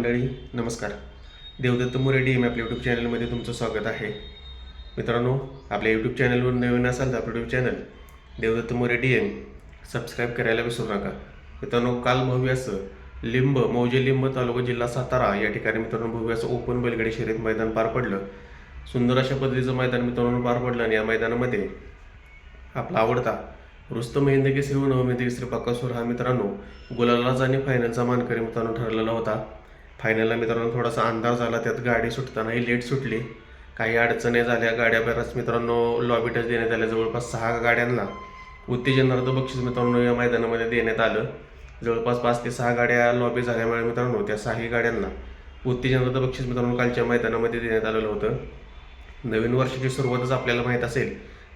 मंडळी नमस्कार. Devdatt More D M आपल्या यूट्यूब चॅनलमध्ये तुमचं स्वागत आहे. मित्रांनो आपल्या यूट्यूब चॅनलवर नवीन असाल तर आपलं YouTube channel Devdatta More D M subscribe करायला विसरू नका. मित्रांनो काल भव्य लिंब मौजे लिंब तालुका जिल्हा सातारा या ठिकाणी मित्रांनो भव्यसं ओपन बैलगाडी शर्यत मैदान पार पडलं. सुंदर अशा पद्धतीचं मैदान मित्रांनो पार पडलं आणि या मैदानामध्ये आपला आवडता रुस्तम हिंद केसरी व नवमिंद केसरी पाकासूर हा मित्रांनो गुलालाज आणि फायनलचा मानकरी मित्रांनो ठरलेला होता. फायनलला मित्रांनो थोडासा अंधार झाला त्यात गाडी सुटतानाही लेट सुटली. काही अडचणी झाल्या गाड्या बऱ्याच मित्रांनो लॉबी टच देण्यात आल्या. जवळपास सहा गाड्यांना उत्तेजनार्थ बक्षीस मित्रांनो या मैदानामध्ये देण्यात आलं. जवळपास पाच ते सहा गाड्या लॉबी झाल्यामुळे मित्रांनो त्या सहाही गाड्यांना उत्तेजनार्थ बक्षीस मित्रांनो कालच्या मैदानामध्ये देण्यात आलेलं होतं. नवीन वर्षाची सुरुवातच आपल्याला माहीत असेल.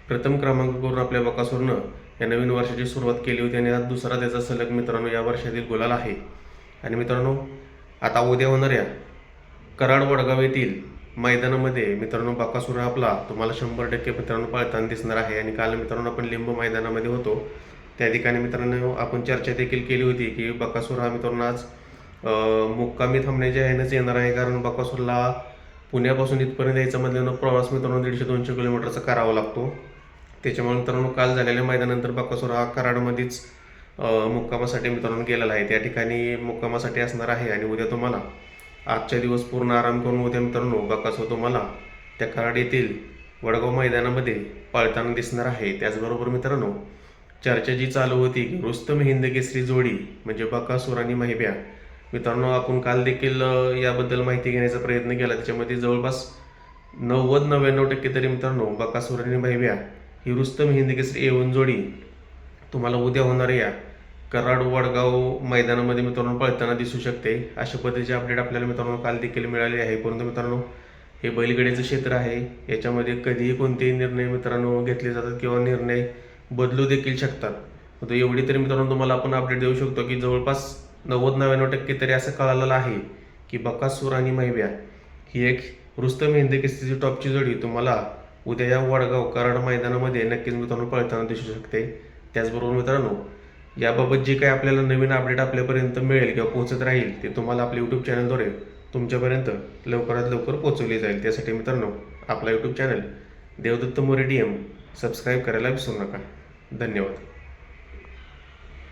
प्रथम क्रमांक करून आपल्या बकासूरनं या नवीन वर्षाची सुरुवात केली होती आणि हा दुसरा त्याचा सलग मित्रांनो या वर्षातील गुलाल आहे. आणि मित्रांनो आता उद्या होणाऱ्या कराड वडगाव येथील मैदानामध्ये मित्रांनो बकासूर आपला तुम्हाला शंभर टक्के मित्रांनो पळताना दिसणार आहे आणि काल मित्रांनो आपण लिंब मैदानामध्ये होतो. त्या ठिकाणी मित्रांनो आपण चर्चा देखील केली होती की बकासूर हा मित्रांनो आज मुक्कामी थांबण्याच्या ह्यानेच येणार आहे कारण बकासूरला पुण्यापासून इथपर्यंत यायचा मधल्यानं प्रवास मित्रांनो दीडशे दोनशे किलोमीटरचा करावा लागतो. त्याच्यामुळे मित्रांनो काल झालेल्या मैदानानंतर बकासूर हा कराडमध्येच मुक्कामासाठी मित्रांनो गेलेला आहे. त्या ठिकाणी मुक्कामासाठी असणार आहे आणि उद्या तुम्हाला आजच्या दिवस पूर्ण आराम करून उद्या मित्रांनो बकासूर तुम्हाला त्या कराड येथील वडगाव मैदानामध्ये पळताना दिसणार आहे. त्याचबरोबर मित्रांनो चर्चा जी चालू होती रुस्तम हिंद केसरी जोडी म्हणजे बकासूर आणि महिब्या मित्रांनो आपण काल देखील याबद्दल माहिती घेण्याचा प्रयत्न केला. त्याच्यामध्ये जवळपास नव्वद नव्याण्णव टक्के तरी मित्रांनो बकासूर आणि महिब्या ही रुस्तम हिंद केसरी एवन जोडी तुम्हाला उद्या होणाऱ्या या. कराड वडगाव मैदानामध्ये मित्रांनो पळताना दिसू शकते. अशा पद्धतीचे अपडेट आपल्याला मित्रांनो काल देखील मिळाले आहे. परंतु मित्रांनो हे बैलगाडीचं क्षेत्र आहे. याच्यामध्ये कधीही कोणतेही निर्णय मित्रांनो घेतले जातात किंवा निर्णय बदलू देखील शकतात. तर एवढी तरी मित्रांनो तुम्हाला आपण अपडेट देऊ शकतो की जवळपास नव्वद नव्याण्णव टक्के तरी असं कळालेलं आहे की बकासूर आणि महिब्या ही एक रुस्तम हिंद केसरीची टॉपची जोडी तुम्हाला उद्या या वडगाव कराड मैदानामध्ये नक्कीच मित्रांनो पळताना दिसू शकते. त्याचबरोबर मित्रांनो याबाबत जे काही आपल्याला नवीन अपडेट आपल्यापर्यंत मिळेल किंवा पोहोचत राहील ते तुम्हाला आपल्या यूट्यूब चॅनलद्वारे तुमच्यापर्यंत लवकरात लवकर पोहोचवली जाईल. त्यासाठी मित्रांनो आपला YouTube channel Devdatta More D M subscribe करायला विसरू नका. धन्यवाद.